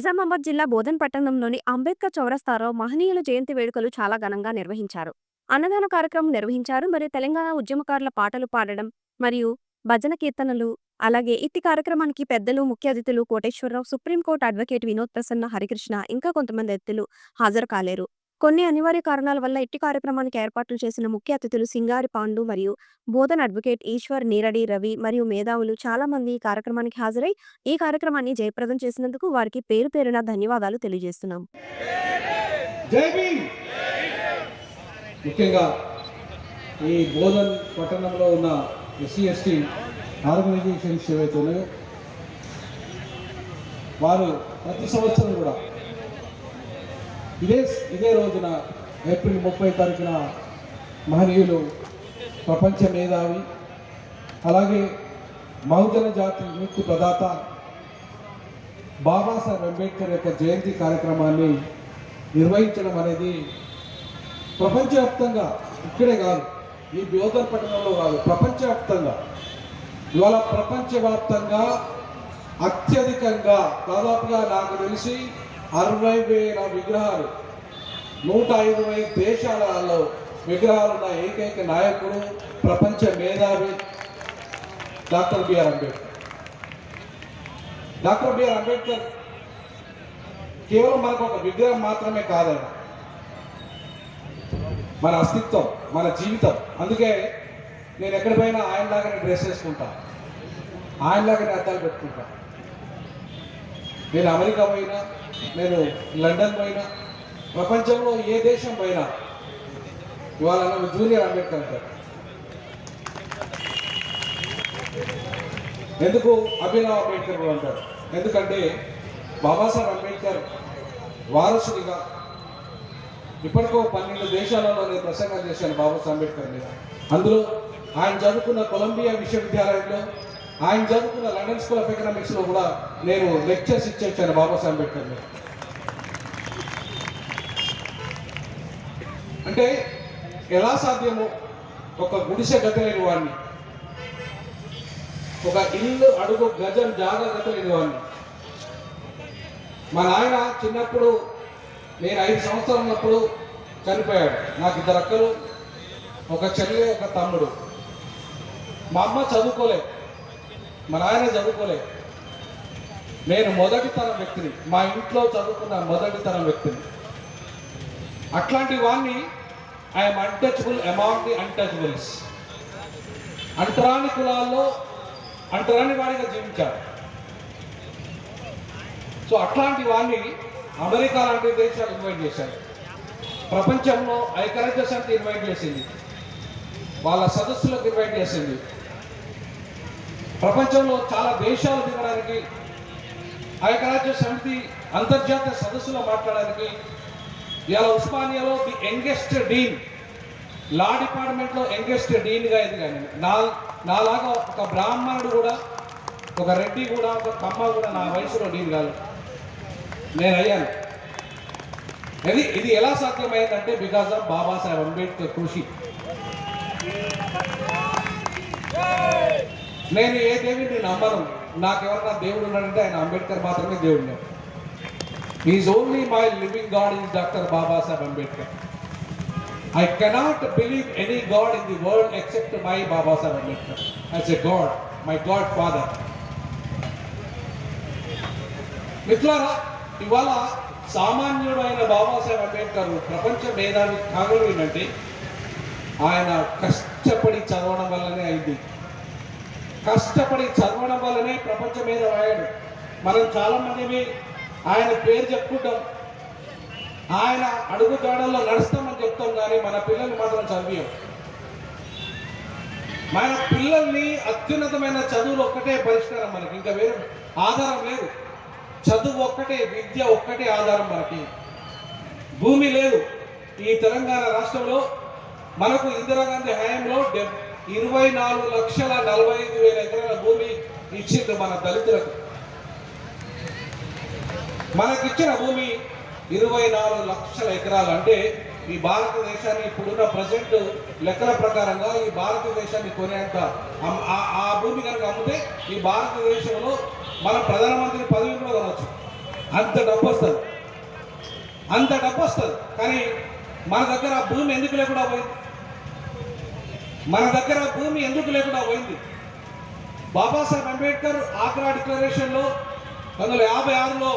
నిజామాబాద్ జిల్లా బోధన్ పట్టణంలోని అంబేద్కర్ చౌరస్తాలో మహనీయుల జయంతి వేడుకలు చాలా ఘనంగా నిర్వహించారు. అన్నదాన కార్యక్రమం నిర్వహించారు. మరియు తెలంగాణ ఉద్యమకారుల పాటలు పాడడం మరియు భజన కీర్తనలు అలాగే ఇట్టి కార్యక్రమానికి పెద్దలు ముఖ్య అతిథులు Koteswararao supreme court advocate Vinod Prasanna Harikrishna ఇంకా కొంతమంది అతిథులు హాజరు కాలేరు. కొన్ని అనివార్య కారణాల వల్ల ఇట్టి కార్యక్రమానికి ఏర్పాట్లు చేసిన ముఖ్య అతిథులు సింగారి పాండు మరియు బోధన్ అడ్వకేట్ ఈశ్వర్ నీరడి రవి మరియు మేధావులు చాలా మంది ఈ కార్యక్రమానికి హాజరై ఈ కార్యక్రమాన్ని జయప్రదం చేసినందుకు వారికి పేరు పేరున ధన్యవాదాలు తెలియజేస్తున్నాం. ముఖ్యంగా ఈ బోధన్ పట్టణంలో ఉన్న ఎస్సీ ఎస్టీ ఆర్గనైజేషన్స్ ఏవైతే ఉన్నాయో వారు ప్రతి సంవత్సరం కూడా ఇదే ఇదే రోజున ఏప్రిల్ ముప్పై తారీఖున మహనీయులు ప్రపంచ మేధావి అలాగే బహుజన జాతి ముక్తి ప్రదాత బాబాసాహెబ్ అంబేద్కర్ యొక్క జయంతి కార్యక్రమాన్ని నిర్వహించడం అనేది ప్రపంచవ్యాప్తంగా ఇక్కడే కాదు ఈ బోధన్ పట్టణంలో కాదు ప్రపంచవ్యాప్తంగా. ఇవాళ ప్రపంచవ్యాప్తంగా అత్యధికంగా దాదాపుగా నాకు తెలిసి అరవై వేల విగ్రహాలు. నూట ఇరవై దేశాలలో విగ్రహాలు ఉన్న ఏకైక నాయకుడు ప్రపంచ మేధావి doctor B R Ambedkar. Doctor B R Ambedkar కేవలం మనకు ఒక విగ్రహం మాత్రమే కాదండి మన అస్తిత్వం మన జీవితం. అందుకే నేను ఎక్కడ పోయినా ఆయనలాగానే డ్రెస్ వేసుకుంటా. ఆయనలాగానే అద్దాలు పెట్టుకుంటాను నేను అమెరికా పోయినా నేను లండన్ పోయినా ప్రపంచంలో ఏ దేశం పోయినా ఇవాళ నన్ను జూనియర్ అంబేద్కర్ అంటారు. ఎందుకు అభినవ్ అంబేద్కర్ కూడా అంటారు? ఎందుకంటే బాబాసాహెబ్ అంబేద్కర్ వారసుడిగా ఇప్పటికో పన్నెండు దేశాలలో నేను ప్రసంగం చేశాను బాబాసాహెబ్ అంబేద్కర్ మీద. అందులో ఆయన చదువుకున్న కొలంబియా విశ్వవిద్యాలయంలో ఆయన చదువుకున్న లండన్ స్కూల్ ఆఫ్ ఎకనామిక్స్లో కూడా నేను లెక్చర్స్ ఇచ్చేసాను బాబాసాహెబ్ అంబేద్కర్ గారు అంటే ఎలా సాధ్యమో ఒక గుడిసె గతలేని వాడిని. ఒక ఇల్లు అడుగు గజం జాగ్రత్త లేని వాడిని. మా నాయన చిన్నప్పుడు నేను ఐదు సంవత్సరాలు ఉన్నప్పుడు చనిపోయాడు. నాకు ఇద్దరు అక్కలు ఒక చెల్లి ఒక తమ్ముడు. మా అమ్మ చదువుకోలే. మా నాయన చదువుకోలే. నేను మొదటి తరం వ్యక్తిని మా ఇంట్లో చదువుకున్న మొదటి తరం వ్యక్తిని. అట్లాంటి వాణ్ణి I'm untouchable among the untouchables అంటరాని కులాల్లో అంటరాని వాడిగా జీవించాడు సో అట్లాంటి వాడిని అమెరికా లాంటి దేశాలు ఇన్వైట్ చేశారు. ప్రపంచంలో ఐక్యరాజ్య సమితి ఇన్వైట్ చేసింది. వాళ్ళ సదస్సులకు ఇన్వైట్ చేసింది. ప్రపంచంలో చాలా దేశాలు దిగడానికి ఐక్యరాజ్య సమితి అంతర్జాతీయ సదస్సులో మాట్లాడడానికి ఇవాళ ఉస్మానియాలో ది యంగెస్ట్ డీన్ లా డిపార్ట్మెంట్లో యంగెస్ట్ డీన్గా ఎదిగాను. నా నాలాగా ఒక బ్రాహ్మణుడు కూడా ఒక రెడ్డి కూడా ఒక కమ్మ కూడా నా వయసులో డీన్ కాదు. నేను అయ్యాను ఇది ఇది ఎలా సాధ్యమైందంటే బికాస్ ఆఫ్ బాబాసాహెబ్ అంబేద్కర్ కృషి. నేను ఏ దేవుడిని నమ్మను? నాకెవరన్నా దేవుడు ఉన్నాడంటే ఆయన అంబేద్కర్ మాత్రమే దేవుడు is only my living god is doctor Babasaheb Ambedkar I cannot believe any god in the world except my Babasaheb Ambedkar as a god my god father మిత్రులారా ఇవాళ సామాన్యుడైన బాబాసాహెబ్ అంబేద్కర్ ప్రపంచ మేధావి కాగలు ఏంటంటే ఆయన కష్టపడి చదవడం వల్లనే అయింది. కష్టపడి చదవడం వల్లనే ప్రపంచం మీద రాయడు. మనం చాలామందిని ఆయన పేరు చెప్పుకుంటాం. ఆయన అడుగు దాడల్లో నడుస్తామని చెప్తాం కానీ మన పిల్లల్ని మాత్రం చదివాం మన పిల్లల్ని అత్యున్నతమైన చదువులు ఒక్కటే పరిష్కారం మనకి. ఇంకా వేరే ఆధారం లేదు. చదువు ఒక్కటే విద్య ఒక్కటే ఆధారం మనకి. భూమి లేదు. ఈ తెలంగాణ రాష్ట్రంలో మనకు ఇందిరాగాంధీ హయాంలో డెబ్ ఇరవై నాలుగు లక్షల నలభై ఐదు వేల ఎకరాల భూమి ఇచ్చింది మన దళితులకు. మనకిచ్చిన భూమి ఇరవై నాలుగు లక్షల ఎకరాలు. అంటే ఈ భారతదేశాన్ని ఇప్పుడున్న ప్రజెంట్ లెక్కల ప్రకారంగా ఈ భారతదేశాన్ని కొనేంత ఆ- ఆ భూమి కనుక అమ్మితే ఈ భారతదేశంలో మన ప్రధానమంత్రి పదవి కూడా కొనవచ్చు అంత డబ్బు వస్తుంది అంత డబ్బు వస్తుంది కానీ మన దగ్గర ఆ భూమి ఎందుకు లేకుండా పోయింది? మన దగ్గర భూమి ఎందుకు లేకుండా పోయింది? బాబాసాహెబ్ అంబేద్కర్ ఆగ్రా డిక్లరేషన్లో పంతొమ్మిది వందల యాభై ఆరులో